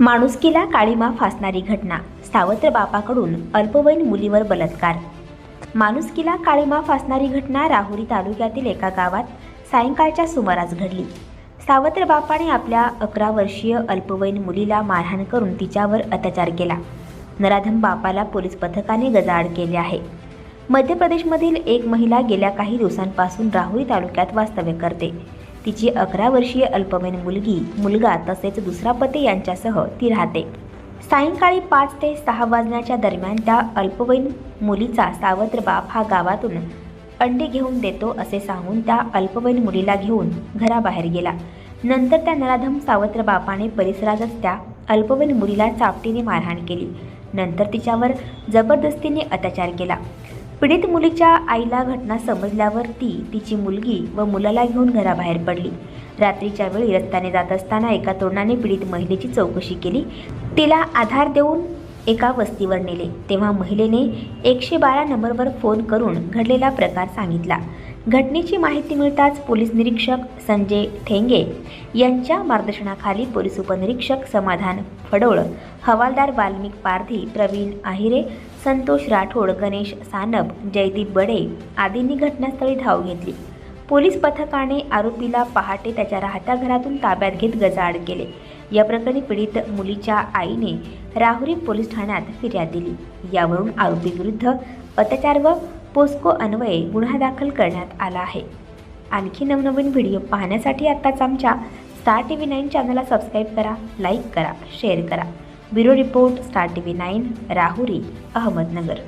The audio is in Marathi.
माणुसकीला काळीमा फासणारी घटना सावत्र बापाकडून अल्पवयीन मुलीवर बलात्कार. माणुसकीला काळीमा फासणारी घटना राहुरी तालुक्यातील एका गावात सायंकाळच्या सुमारास घडली. सावत्र बापाने आपल्या अकरा वर्षीय अल्पवयीन मुलीला मारहाण करून तिच्यावर अत्याचार केला. नराधम बापाला पोलीस पथकाने गजाआड केले आहे. मध्य प्रदेशमधील एक महिला गेल्या काही दिवसांपासून राहुरी तालुक्यात वास्तव्य करते. तिची अकरा वर्षीय अल्पवयीन मुलगी मुलगा तसेच दुसरा पती यांच्यासह ती राहते. सायंकाळी पाच ते सहा वाजण्याच्या दरम्यान त्या अल्पवयीन मुलीचा सावत्र बाप हा गावातून अंडे घेऊन देतो असे सांगून त्या अल्पवयीन मुलीला घेऊन घराबाहेर गेला. नंतर त्या नराधम सावत्र बापाने परिसरातच त्या अल्पवयीन मुलीला चापटीने मारहाण केली. नंतर तिच्यावर जबरदस्तीने अत्याचार केला. पीडित मुलीच्या आईला घटना समजल्यावर ती तिची मुलगी व मुलाला घेऊन घराबाहेर पडली. रात्रीच्या वेळी रस्त्याने जात असताना एका तरुणाने पीडित महिलेची चौकशी केली. तिला आधार देऊन एका वस्तीवर नेले. तेव्हा महिलेने एकशे बारा नंबरवर फोन करून घडलेला प्रकार सांगितला. घटनेची माहिती मिळताच पोलीस निरीक्षक संजय ठेंगे यांच्या मार्गदर्शनाखाली पोलीस उपनिरीक्षक समाधान फडोळ हवालदार वाल्मिक पारधी प्रवीण आहिरे संतोष राठोड गणेश सानप जयदीप बडे आदींनी घटनास्थळी धाव घेतली. पोलीस पथकाने आरोपीला पहाटे त्याच्या राहत्या घरातून ताब्यात घेत गजाआड केले. या प्रकरणी पीडित मुलीच्या आईने राहुरी पोलीस ठाण्यात फिर्याद दिली. यावरून आरोपीविरुद्ध अत्याचार व पोस्को अन्वये गुन्हा दाखल करण्यात आला आहे. आणखी नवनवीन व्हिडिओ पाहण्यासाठी आत्ताच आमच्या स्टार टी व्ही नाईन चॅनलला सबस्क्राईब करा लाईक करा शेअर करा. Bureau report Star T V nine Rahuri Ahmednagar.